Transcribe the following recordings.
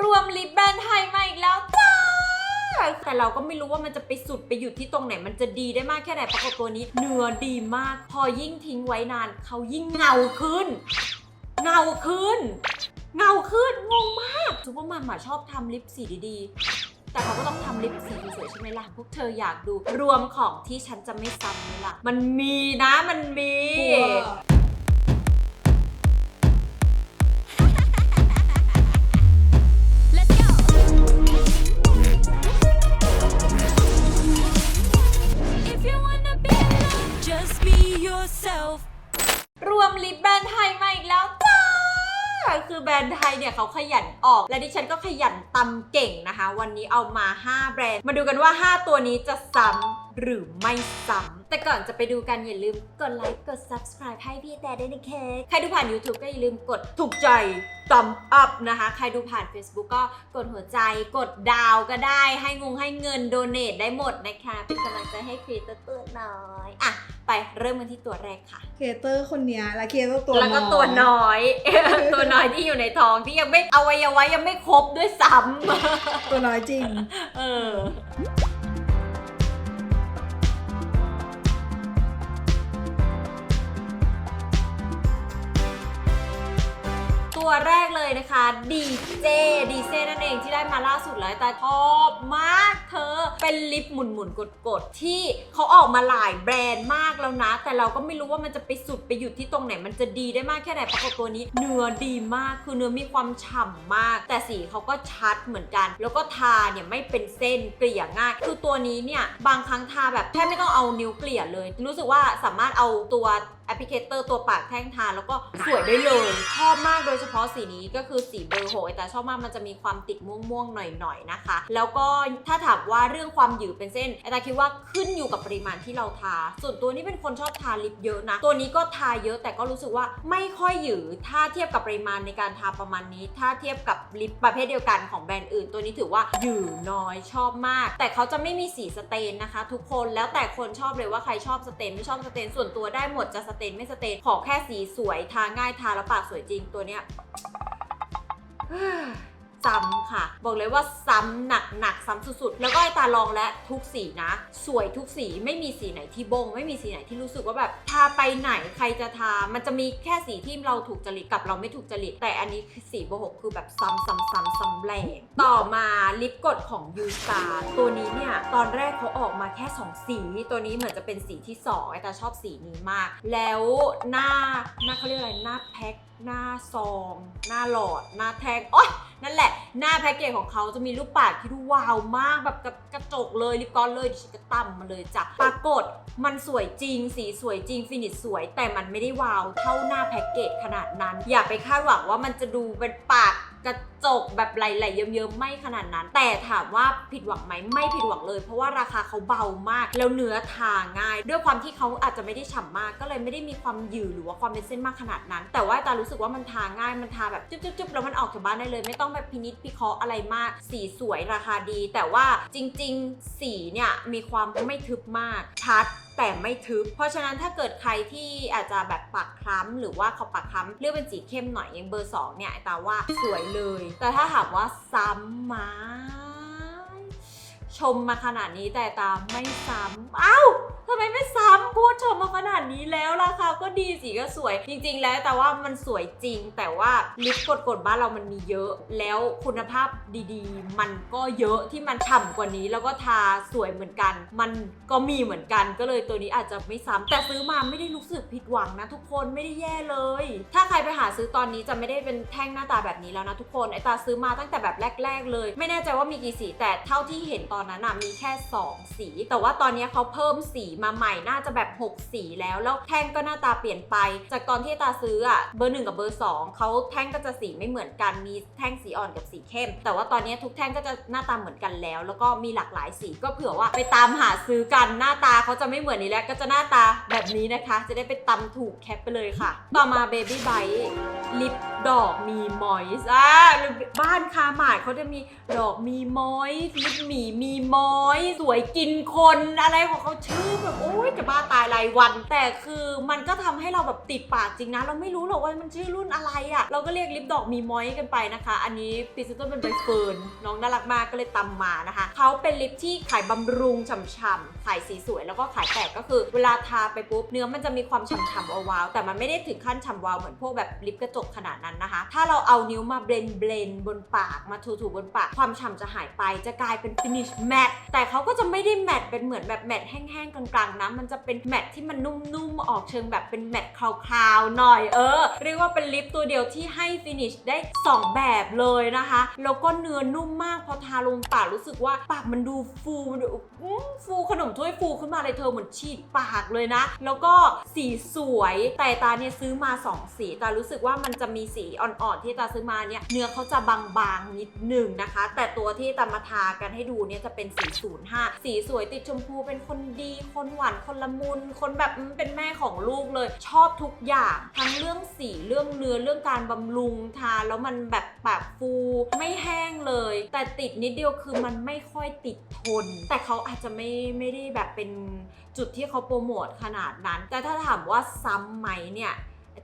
รวมลิปแบรนด์ไทยมาอีกแล้วจ้า แต่เราก็ไม่รู้ว่ามันจะไปสุดไปหยุดที่ตรงไหน มันจะดีได้มากแค่ไหนปรากฏตัวนี้ เนื้อดีมาก พอยิ่งทิ้งไว้นาน เขายิ่งเงาขึ้น เงาขึ้น เงาขึ้น งงมากซูเปอร์มัมอะชอบทำลิปสีดีๆ แต่เขาก็ต้องทำลิปสีสวยๆใช่ไหมล่ะ พวกเธออยากดู รวมของที่ฉันจะไม่ซ้ำไหมล่ะ มันมีนะ มันมี ตำเก่งนะคะ วันนี้เอามา 5 แบรนด์ มาดูกันว่า 5 ตัวนี้จะซ้ำหรือไม่ซ้ำแต่ก่อนจะไปดูกันอย่าลืมกดไลค์กด subscribe ให้พี่แต่ด้วยนะเคกใครดูผ่าน YouTube ก็อย่าลืมกดถูกใจ thumb up นะคะ ใครดูผ่าน Facebook ก็กดหัวใจกดดาวก็ได้ให้งงให้เงิน donate ได้หมดนะคะ เป็นกำลังใจให้ครีเอเตอร์ตัวน้อยอะ ไปเริ่มกันที่ตัวแรกค่ะครีเอเตอร์คนเนี้ยและครีเอเตอร์ตัวแล้วก็น้อยตัวน้อย ตัวน้อยที่อยู่ในท้องที่ยังไม่อวัยวะยังไม่ครบด้วยซ้ตัวน้อยจริงำเออ ตัวแรกเลยนะคะดีเจดีเซนั่นเองที่ได้มาล่าสุดแล้วแต่ชอบมากเธอเป็นลิปหมุนหมุนกดกดๆ ที่เขาออกมาหลายแบรนด์มากแล้วนะ แต่เราก็ไม่รู้ว่ามันจะไปสุดไปหยุดที่ตรงไหน มันจะดีได้มากแค่ไหนปรากฏตัวนี้ เนื้อดีมากคือเนื้อมีความฉ่ำมาก แต่สีเขาก็ชัดเหมือนกัน แล้วก็ทาเนี่ยไม่เป็นเส้นเกลี่ยง่าย คือตัวนี้เนี่ยบางครั้งทาแบบแทบไม่ต้องเอานิ้วเกลี่ยเลย รู้สึกว่าสามารถเอาตัว แอปพลิเคเตอร์ตัวปากแท่งทาแล้วก็สวยได้เลย ชอบมากโดยเฉพาะสีนี้ก็คือสีเบอร์หกแต่ชอบมากมันจะมีความติดม่วงๆ หน่อยๆ นะคะ แล้วก็ถ้าถามว่าเรื่องความหยืดเป็นเส้นไอตาคิดว่าขึ้นอยู่กับปริมาณที่เราทา ส่วนตัวนี้เป็นคนชอบทาลิปเยอะนะ ตัวนี้ก็ทาเยอะแต่ก็รู้สึกว่าไม่ค่อยหยืดถ้าเทียบกับปริมาณในการทาประมาณนี้ ถ้าเทียบกับลิปประเภทเดียวกันของแบรนด์อื่น ตัวนี้ถือว่าหยืดน้อยชอบมาก แต่เขาจะไม่มีสีสเตนนะคะ ทุกคนแล้วแต่คนชอบเลยว่าใครชอบสเตนไม่ชอบสเตนส่วนตัวได้หมดจะสเตนไม่สเตนขอแค่สีสวยทาง่ายทาแล้วปากสวยจริงตัวเนี้ย ซ้ำค่ะ บอกเลยว่าซ้ำหนักหนักซ้ำสุดๆ แล้วก็ไอตาลองและทุกสีนะ สวยทุกสีไม่มีสีไหนที่บง ไม่มีสีไหนที่รู้สึกว่าแบบทาไปไหนใครจะทา มันจะมีแค่สีที่เราถูกจริตกับเราไม่ถูกจริต แต่อันนี้คือสีเบอร์หกคือแบบซ้ำซ้ำซ้ำซ้ำแรงต่อมาลิปกดของยูสตาตัวนี้เนี่ยตอนแรกเขาออกมาแค่ 2 สี ตัวนี้เหมือนจะเป็นสีที่2ไอตาชอบสีนี้มาก แล้วหน้าหน้าเขาเรียกอะไรหน้าแพ็คหน้าซอง หน้าหลอด หน้าแท่งโอ๊ย นั่นแหละ หน้าแพ็กเกจของเขาจะมีรูปปากที่ดูวาวมากแบบกระกระจกเลยลิปกลอสเลยดิฉันก็ตั้มมาเลยจ้ะปรากฏมันสวยจริง สีสวยจริงฟินิชสวย แต่มันไม่ได้วาวเท่าหน้าแพ็กเกจขนาดนั้น อย่าไปคาดหวังว่ามันจะดูเป็นปาก กระจกแบบไหลๆเยิ้มๆไม่ขนาดนั้น แต่ถามว่าผิดหวังไหมไม่ผิดหวังเลย เพราะว่าราคาเขาเบามาก แล้วเนื้อทาง่าย ด้วยความที่เขาอาจจะไม่ได้ฉ่ำมากก็เลยไม่ได้มีความหยืดหรือว่าความเป็นเส้นมากขนาดนั้น แต่ว่าตารู้สึกว่ามันทาง่ายมันทาแบบจุ๊บๆแล้วมันออกจากบ้านได้เลย ไม่ต้องแบบพินิจพิเคราะห์อะไรมาก สีสวยราคาดี แต่ว่าจริง ๆ สีเนี่ยมีความไม่ทึบมากชัด แต่ไม่ทึบ เพราะฉะนั้นถ้าเกิดใครที่อาจจะแบบปากคล้ำหรือว่าเขาปากคล้ำเลือกเป็นสีเข้มหน่อยอย่างเบอร์ 2 เนี่ยตาว่าสวยเลย แต่ถ้าถามว่าซ้ำมา ชมมาขนาดนี้แต่ตาไม่ซ้ำเอ้าทำไมไม่ซ้ำพูดชมมาขนาดนี้แล้วราคาก็ดีสีก็สวย จริง ๆ แล้วแต่ว่ามันสวยจริง แต่ว่าลิปกดๆบ้านเรามันมีเยอะ แล้วคุณภาพดีๆ มันก็เยอะที่มันฉ่ำกว่านี้ แล้วก็ทาสวยเหมือนกัน มันก็มีเหมือนกันก็เลยตัวนี้อาจจะไม่ซ้ำแต่ซื้อมาไม่ได้รู้สึก ผิดหวังนะทุกคนไม่ได้แย่เลย ถ้าใครไปหาซื้อตอนนี้จะไม่ได้เป็นแท่งหน้าตาแบบนี้แล้วนะทุกคนไอตาซื้อมาตั้งแต่แบบแรก ๆ เลย ไม่แน่ใจว่ามีกี่สีแต่เท่าที่เห็นตอนนั้นน่ะมีแค่ 2 สี แต่ว่าตอนนี้เขาเพิ่มสีมาใหม่น่าจะแบบ 6 สีแล้วแล้วแท่งก็หน้าตาเปลี่ยนไป จากตอนที่ตาซื้ออะเบอร์หนึ่งกับเบอร์สองเขาแท่งก็จะสีไม่เหมือนกันมีแท่งสีอ่อนกับสีเข้ม แต่ว่าตอนนี้ทุกแท่งก็จะหน้าตาเหมือนกันแล้ว แล้วก็มีหลากหลายสีก็เผื่อว่าไปตามหาซื้อกันหน้าตาเขาจะไม่เหมือนนี้แล้วก็จะหน้าตาแบบนี้นะคะ จะได้ไปตำถูกแคปไปเลยค่ะ ต่อมา Baby Bite ลิปดอกมีมอยส์อะบ้านคาหมาดเขาจะมีดอกมีมอยส์ลิปหมีมีมอยส์สวยกินคนอะไรของเขาชื่อแบบโอ๊ยจะบ้าตายรายวัน แต่คือมันก็ทำให้เราแบบติดปากจริงนะ เราไม่รู้หรอกว่ามันชื่อรุ่นอะไรอะ่ะ เราก็เรียกลิปดอกมีมอยส์กันไปนะคะ อันนี้พรีเซนเตอร์เป็นใบเฟิร์นน้องน่ารักมากก็เลยตำมานะคะเขาเป็นลิปที่ขายบำรุงฉ่ำๆขายสีสวยแล้วก็ขายแตกก็คือ เวลาทาไปปุ๊บเนื้อมันจะมีความฉ่ำๆวาวแต่มันไม่ได้ถึงขั้นฉ่ำวาวเหมือนพวกแบบลิปกระจกขนาดนั้นนะคะ ถ้าเราเอานิ้วมาเบลนเบลนบนปากมาถูๆบนปากความฉ่ำจะหายไปจะกลายเป็นฟินิชแมตแต่เขาก็จะไม่ได้แมตเป็นเหมือนแบบแมตแห้งๆกลางๆนะมันจะเป็นแมตที่มันนุ่มๆออกเชิงแบบเป็นแมตคลาวๆหน่อยเออเรียกว่าเป็นลิปตัวเดียวที่ให้ฟินิชได้ 2 แบบเลยนะคะแล้วก็เนื้อนุ่มมากพอทาลงปากรู้สึกว่าปากมันดูฟูดูฟูขนมถ้วยฟูขึ้นมาเลยเธอเหมือนฉีดปากเลยนะ แล้วก็สีสวย แต่ตาเนี่ยซื้อมา 2 สี ตารู้สึกว่ามันจะมีสีอ่อนๆที่ตาซื้อมาเนี่ยเนื้อเขาจะบางๆนิดหนึ่งนะคะ แต่ตัวที่ตามาทากันให้ดูเนี่ยจะเป็นสี 05 สีสวยติดชมพูเป็นคนดีคนหวานคนละมุน คนแบบเป็นแม่ของลูกเลย ชอบทุกอย่างทั้งเรื่องสีเรื่องเนื้อเรื่องการบำรุงทาแล้วมันแบบปากฟูไม่แห้งเลย แต่ติดนิดเดียวคือมันไม่ค่อยติดทน แต่เขาอาจจะไม่ไม่ได้แบบเป็นจุดที่เขาโปรโมทขนาดนั้น แต่ถ้าถามว่าซ้ำไหมเนี่ย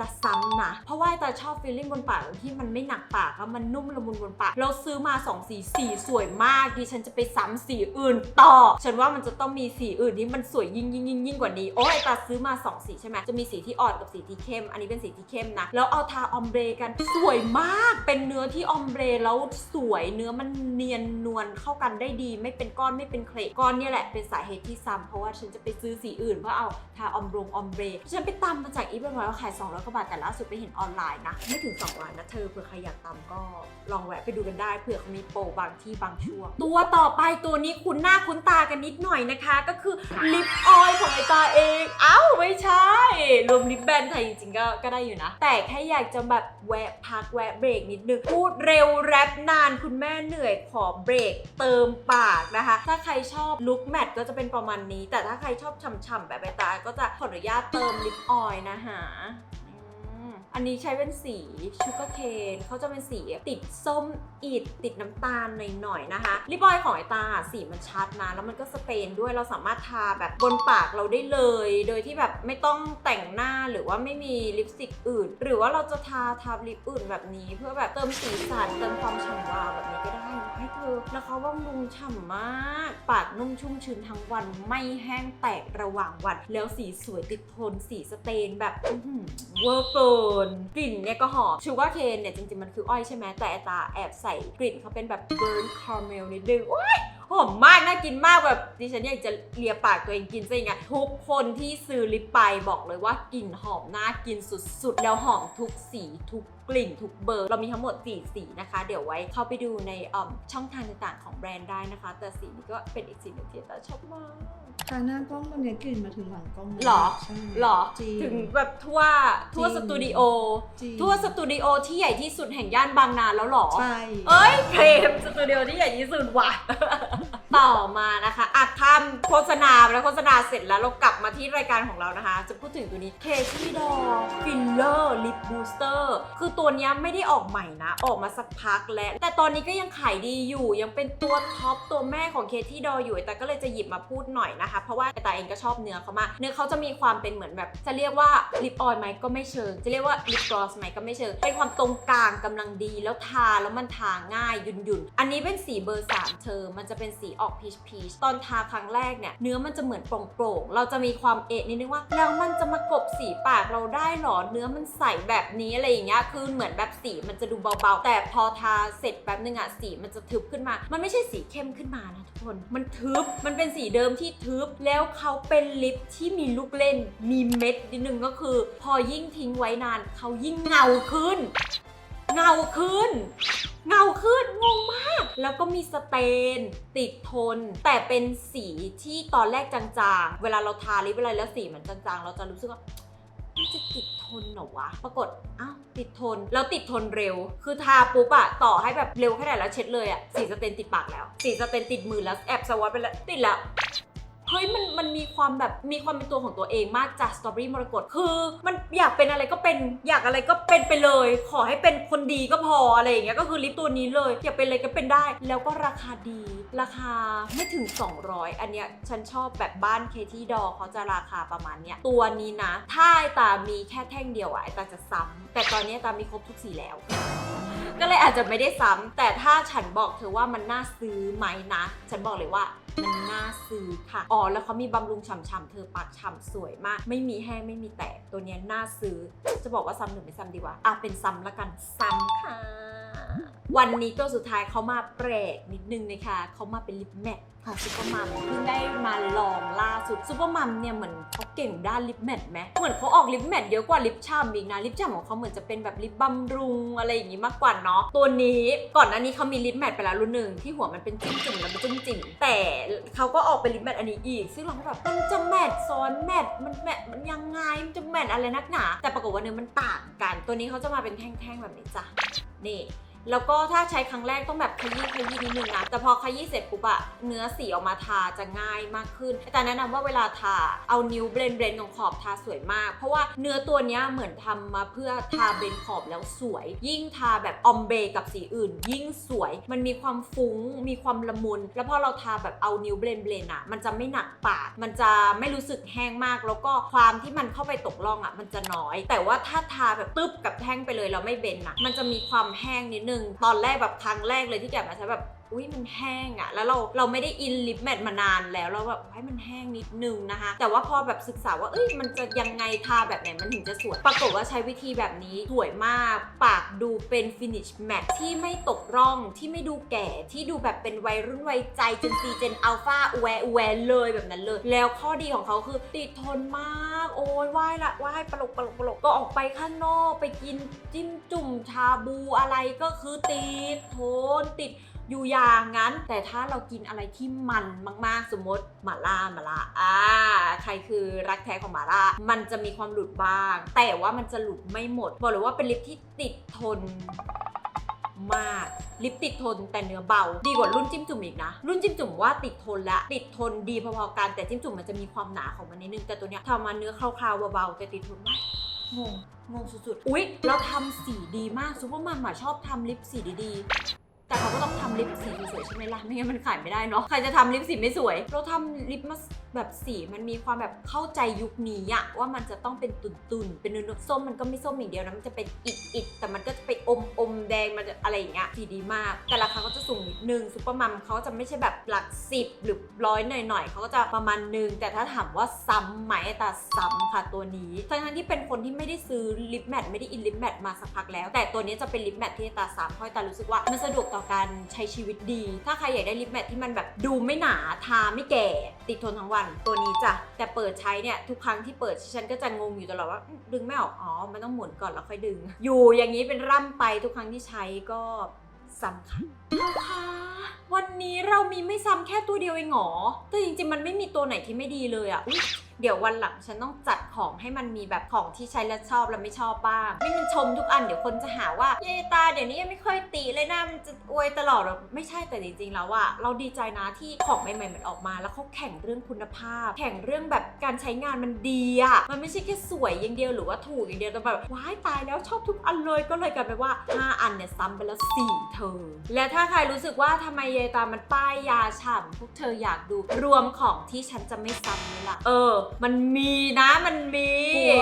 ตาซ้ำนะ เพราะว่าไอตาชอบฟีลลิ่งบนปากที่มันไม่หนักปากแล้วมันนุ่มละมุนบนปาก เราซื้อมา2สีสีสวยมากดิฉันจะไปซ้ำสีอื่นต่อ ฉันว่ามันจะต้องมีสีอื่นที่มันสวยยิ่งยิ่งยิ่งยิ่งกว่านี้ โอ้ยไอตาซื้อมา2สีใช่ไหมจะมีสีที่อ่อนกับสีที่เข้ม อันนี้เป็นสีที่เข้มนะ แล้วเอาทาออมเบรกันสวยมาก เป็นเนื้อที่ออมเบรแล้วสวยเนื้อมันเนียนนวลเข้ากันได้ดี ไม่เป็นก้อนไม่เป็นเคลก้อนเนี่ยแหละเป็นสาเหตุที่ซ้ำเพราะว่าฉันจะไปซื้อสีอื่นเพื่อเอาทาออมรงออมเบรฉันไปตำมาจากอีเวนต์ร้อยขาย200กว่าบาทแต่ล่าสุดไปเห็นออนไลน์นะไม่ถึง2วันนะเธอเผื่อใครอยากตำก็ลองแวะไปดูกันได้เผื่อเขามีโปรบางที่บางช่วงตัวต่อไปตัวนี้คุ้นหน้าคุ้นตากันนิดหน่อยนะคะ ก็คือลิปออยล์ของไอตาเองเอ้าไม่ใช่รวมลิปแบนด์ไทยจริงๆก็ก็ได้อยู่นะ แต่แค่อยากจะแบบแวะพักแวะเบรกนิดนึงพูดเร็วแรปนานคุณแม่เหนื่อยขอเบรกเติมปากนะคะ ถ้าใครชอบลุคแมทก็จะเป็นประมาณนี้ แต่ถ้าใครชอบฉ่ำๆแบบไอตาก็จะขออนุญาตเติมลิปออยล์นะคะ อันนี้ใช้เป็นสีชูการ์เคนเขาจะเป็นสีติดส้มอิดติดน้ำตาลหน่อยๆนะคะลิปออยของไอตาสีมันชัดนะ แล้วมันก็สเปรย์ด้วยเราสามารถทาแบบบนปากเราได้เลย โดยที่แบบไม่ต้องแต่งหน้าหรือว่าไม่มีลิปสติกอื่น หรือว่าเราจะทาทาลิปอื่นแบบนี้ เพื่อแบบเติมสีสันเติมความฉ่ำวาวแบบนี้ก็ได้ให้เธอแล้วเขาบำรุงฉ่ำมาก ปากนุ่มชุ่มชื้นทั้งวันไม่แห้งแตกระหว่างวัน แล้วสีสวยติดทนสีสเตนแบบอื้อหือเวอร์เกินกลิ่นเนี่ยก็หอมชูการ์เคนเนี่ยจริงๆมันคืออ้อยใช่ไหมแต่ไอตาแอบใส่กลิ่นเขาเป็นแบบเบิร์นคาร์เมลนิดนึงโอ๊ย หอมมากน่ากินมากแบบดิฉันอยากจะเลียปากตัวเองกินซะอย่างเงี้ยทุกคนที่ซื้อลิปไปบอกเลยว่ากลิ่นหอมน่ากินสุดๆ แล้วหอมทุกสีทุกกลิ่นทุกเบอร์ เรามีทั้งหมด 4 สีนะคะ เดี๋ยวไว้เข้าไปดูในอ่อมช่องทางต่างๆของแบรนด์ได้นะคะ แต่สีนี้ก็เป็นอีกสีหนึ่งที่ตาชอบมากทาหน้ากล้องตอนเนี้ยกลิ่นมาถึงหลังกล้องเลยหรอใช่หรอจริงถึงแบบทั่วทั่วจริงสตูดิโอจริงทั่วสตูดิโอที่ใหญ่ที่สุดแห่งย่านบางนาแล้วหรอใช่เอ้ยเคลมสตูดิโอที่ใหญ่ที่สุดว่ะต่อมานะคะอัดทำโฆษณาไปแล้วโฆษณาเสร็จแล้วเรากลับมาที่รายการของเรานะคะ จะพูดถึงตัวนี้เคที่ดอฟิลเลอร์ลิปบูสเตอร์คือตัวนี้ไม่ได้ออกใหม่นะ ออกมาสักพักแล้ว แต่ตอนนี้ก็ยังขายดีอยู่ ยังเป็นตัวท็อปตัวแม่ของเคที่ดออยู่ แต่ก็เลยจะหยิบมาพูดหน่อยนะคะ เพราะว่าแต่เองก็ชอบเนื้อเขามาก เนื้อเขาจะมีความเป็นเหมือนแบบ จะเรียกว่าลิปออยล์ไหมก็ไม่เชิง จะเรียกว่าลิปกลอสไหมก็ไม่เชิง เป็นความตรงกลางกำลังดี แล้วทาแล้วมันทาง่ายยุ่นยุนๆ อันนี้เป็นสีเบอร์3เธอ มันจะเป็นสีออกพีชพีชตอนทาครั้งแรกเนี่ยเนื้อมันจะเหมือนโปร่งๆ เราจะมีความเอะนิดนึงว่า แล้วมันจะมากบสีปากเราได้หรอเนื้อมันใสแบบนี้อะไรอย่างเงี้ยคือเหมือนแบบสีมันจะดูเบาๆ แต่พอทาเสร็จแป๊บนึงอะสีมันจะทึบขึ้นมา มันไม่ใช่สีเข้มขึ้นมานะทุกคนมันทึบมันเป็นสีเดิมที่ทึบแล้วเขาเป็นลิปที่มีลูกเล่น มีเม็ดนิดนึงก็คือ พอยิ่งทิ้งไว้นานเขายิ่งเงาขึ้น เงาขึ้น เงาขึ้นงงมาก แล้วก็มีสเตน ติดทน แต่เป็นสีที่ตอนแรกจางๆ เวลาเราทาลิปอะไรแล้วสีมันจางๆ เราจะรู้สึกว่ามันจะติดทนเหรอวะ ปรากฏ อ้าว ติดทน แล้วติดทนเร็ว คือทาปุ๊บอะต่อให้แบบเร็วแค่ไหนแล้วเช็ดเลยอะสีสเตนติดปากแล้ว สีสเตนติดมือแล้วแอบสวอตไปแล้ว ติดแล้ว เฮ้ยมันมันมีความแบบมีความเป็นตัวของตัวเองมากจากสตรอเบอรี่มรกตคือ มันอยากเป็นอะไรก็เป็นอยากอะไรก็เป็นไปเลย ขอให้เป็นคนดีก็พออะไรอย่างเงี้ยก็คือลิปตัวนี้เลย อยากเป็นอะไรก็เป็นได้ แล้วก็ราคาดี ราคาไม่ถึง 200 อันเนี้ยฉันชอบแบบบ้านเคที่ดอเขาจะราคาประมาณเนี้ยตัวนี้นะ ถ้าไอตามีแค่แท่งเดียวอะไอตาจะซ้ำแต่ตอนนี้ตามีครบทุกสีแล้วก็เลยอาจจะไม่ได้ซ้ำแต่ถ้าฉันบอกเธอว่ามันน่าซื้อไหมนะ ฉันบอกเลยว่า มันน่าซื้อค่ะ อ๋อ แล้วเขามีบำรุงฉ่ำๆ เธอปากฉ่ำสวยมาก ไม่มีแห้งไม่มีแตก ตัวเนี้ยน่าซื้อ จะบอกว่าซ้ำหรือไม่ซ้ำดีวะ อะ เป็นซ้ำละกัน ซ้ำค่ะ วันนี้ตัวสุดท้ายเขามาแปลกนิดนึงนะคะเขามาเป็นลิปแมทของซุปเปอร์มัมเพิ่งได้มาลองล่าสุดซุปเปอร์มัมเนี่ยเหมือนเขาเก่งด้านลิปแมทไหมเหมือนเขาออกลิปแมทเยอะกว่าลิปช่ำอีกนะลิปช่ำของเขาเหมือนจะเป็นแบบลิปบำรุงอะไรอย่างงี้มากกว่าเนาะตัวนี้ก่อนหน้านี้เขามีลิปแมทไปแล้วรุ่นหนึ่งที่หัวมันเป็นจิ้มจุ่มแล้วมันจุ่มจิ๋มแต่เขาก็ออกเป็นลิปแมทอันนี้อีก ซึ่งเราก็แบบมันจะแมทซ้อนแมทมันแมทมันยังไงมันจะแมทอะไรนักหนาแต่ปรากฏว่าเนื้อมันต่างกัน ตัวนี้เขาจะมาเป็นแท่งๆแบบนี้จ้ะ นี่ แล้วก็ถ้าใช้ครั้งแรกต้องแบบขยี้ขยี้นิดนึงนะ แต่พอขยี้เสร็จปุ๊บอะเนื้อสีออกมาทาจะง่ายมากขึ้น แต่แนะนำว่าเวลาทาเอานิ้วเบรนเบรนของขอบทาสวยมาก เพราะว่าเนื้อตัวนี้เหมือนทำมาเพื่อทาเบรนขอบแล้วสวย ยิ่งทาแบบออมเบกับสีอื่น ยิ่งสวย มันมีความฟุ้ง มีความละมุน แล้วพอเราทาแบบเอานิ้วเบรนเบรนอะมันจะไม่หนักปาก มันจะไม่รู้สึกแห้งมาก แล้วก็ความที่มันเข้าไปตกล่องอะมันจะน้อย แต่ว่าถ้าทาแบบตึ๊บกับแท่งไปเลยแล้วไม่เบนอะมันจะมีความแห้งนิดนึงตอนแรกแบบครั้งแรกเลยที่แกะมาใช้แบบ อุ้ยมันแห้งอะแล้วเราเราไม่ได้อินลิปแมทมานานแล้วเราแบบให้มันแห้งนิดนึงนะคะ แต่ว่าพอแบบศึกษาว่าเอ้ยมันจะยังไงทาแบบไหนมันถึงจะสวย ปรากฏว่าใช้วิธีแบบนี้สวยมาก ปากดูเป็นฟินิชแมทที่ไม่ตกร่องที่ไม่ดูแก่ที่ดูแบบเป็นวัยรุ่นวัยใจเจนซีเจนอัลฟาแวร์แวร์เลยแบบนั้นเลย แล้วข้อดีของเขาคือติดทนมาก โอ้ยว่ายละว่ายปลกปลกปลกก็ออกไปข้างนอกไปกินจิ้มจุ่มชาบูอะไรก็คือติดทนติด อยู่อย่างนั้น แต่ถ้าเรากินอะไรที่มันมากๆ สมมติหม่าล่าหม่าล่าอ่าใครคือรักแท้ของหม่าล่ามันจะมีความหลุดบ้าง แต่ว่ามันจะหลุดไม่หมดบอกเลยว่าเป็นลิปที่ติดทนมากลิปติดทนแต่เนื้อเบา ดีกว่ารุ่นจิ้มจุ่มอีกนะ รุ่นจิ้มจุ่มว่าติดทนและติดทนดีพอๆกันแต่จิ้มจุ่มมันจะมีความหนาของมันนิดนึงแต่ตัวเนี้ยทำมาเนื้อคราวๆเบาๆแต่ติดทนมากงงงงสุดๆ อุ๊ยเราทำสีดีมากซูเปอร์มัมอะชอบทำลิปสีดีๆ แต่เขาก็ต้องทำลิปสีสวยๆใช่ไหมล่ะ ไม่งั้นมันขายไม่ได้เนาะ ใครจะทำลิปสีไม่สวย เราทำลิปมา แบบสีมันมีความแบบเข้าใจยุคนี้อะว่ามันจะต้องเป็นตุ่นๆ เป็นเนื้อๆส้มมันก็ไม่ส้มอย่างเดียวนะ มันจะเป็นอิดๆแต่มันก็จะไปอมอมๆแดงมันจะอะไรอย่างเงี้ยสีดีมาก แต่ราคาก็จะสูงนิดนึงซูเปอร์มัมเขาจะไม่ใช่แบบหลักสิบหรือร้อยหน่อยๆเขาก็จะประมาณนึง แต่ถ้าถามว่าซ้ำไหมแต่ซ้ำค่ะตัวนี้ทั้งที่เป็นคนที่ไม่ได้ซื้อลิปแมทไม่ได้อินลิปแมทมาสักพักแล้ว แต่ตัวนี้จะเป็นลิปแมทที่ตาซ้ำเพราะตารู้สึกว่ามันสะดวกต่อการใช้ชีวิตดี ถ้าใครอยากได้ลิปแมทที่มันแบบดูไม่หนาทาไม่แก่ ติดทนทั้งวันตัวนี้จ้ะแต่เปิดใช้เนี่ยทุกครั้งที่เปิดฉันก็จะงงอยู่ตลอดว่าอืมดึงไม่ออกอ๋อมันต้องหมุนก่อนแล้วค่อยดึง อยู่อย่างนี้เป็นร่ำไปทุกครั้งที่ใช้ก็สำคัญนะคะวันนี้เรามีไม่ซ้ำแค่ตัวเดียวเองเหรอแต่จริงๆมันไม่มีตัวไหนที่ไม่ดีเลยอะอุ๊ย เดี๋ยววันหลังฉันต้องจัดของให้มันมีแบบของที่ใช้แล้วชอบแล้วไม่ชอบบ้าง ไม่มันชมทุกอันเดี๋ยวคนจะหาว่าเยตาเดี๋ยวนี้ยังไม่ค่อยตีเลยนะมันจะอวยตลอดหรอไม่ใช่แต่จริงๆแล้วอะเราดีใจนะที่ของใหม่ๆมันออกมา แล้วเขาแข่งเรื่องคุณภาพ แข่งเรื่องแบบการใช้งานมันดีอะมันไม่ใช่แค่สวยอย่างเดียวหรือว่าถูกอย่างเดียวแต่แบบว้ายตายแล้วชอบทุกอันเลยก็เลยกลายเป็นว่าห้าอันเนี่ยซ้ำไปแล้วสี่เธอ และถ้าใครรู้สึกว่าทำไมเยตามันป้ายยาฉ่ำพวกเธออยากดูรวมของที่ฉันจะไม่ซ้ำไหมล่ะเออมันมีนะมันมีกลัว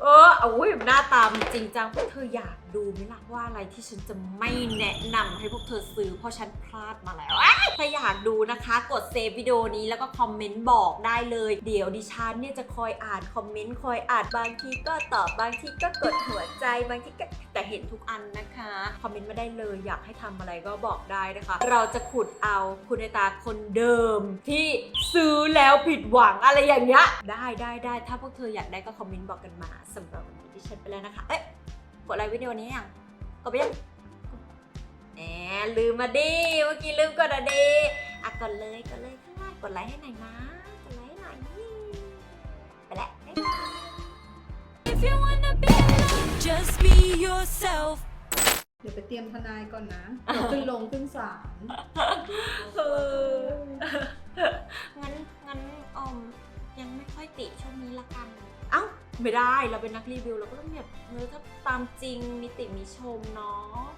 เออเอาอุ้ยหน้าตามันจริงจังพวกเธออยาก ดูไหมล่ะว่าอะไรที่ฉันจะไม่แนะนำให้พวกเธอซื้อเพราะฉันพลาดมาแล้วอ้ายถ้าอยากดูนะคะกดเซฟวิดีโอนี้แล้วก็คอมเมนต์บอกได้เลย เดี๋ยวดิฉันเนี่ยจะคอยอ่านคอมเมนต์คอยอ่านบางทีก็ตอบบางทีก็กดหัวใจบางทีก็แต่เห็นทุกอันนะคะคอมเมนต์มาได้เลยอยากให้ทำอะไรก็บอกได้นะคะ เราจะขุดเอาคุณตาคนเดิมที่ซื้อแล้วผิดหวังอะไรอย่างเงี้ยได้ได้ได้ถ้าพวกเธออยากได้ก็คอมเมนต์บอกกันมาสำหรับวันนี้ดิฉันไปแล้วนะคะเอ๊ะ กดไลค์วิดีโอนี้ยังกดไปยังแหมลืมมาดิเมื่อกี้ลืมกดอะดิอะกดเลยกดเลยข้างล่างกดไลค์ให้หน่อยนะกดไลค์ให้หน่อยนี่ไปละ If you wanna be alone just be yourself เดี๋ยวไปเตรียมทนายก่อนนะขึ้นลงขึ้นศาลงั้นงั้นอมยังไม่ค่อยติช่วงนี้ละกัน เอ้า ไม่ได้เราเป็นนักรีวิวเราก็ต้องแบบเออถ้าตามจริงมีติมีชมเนาะ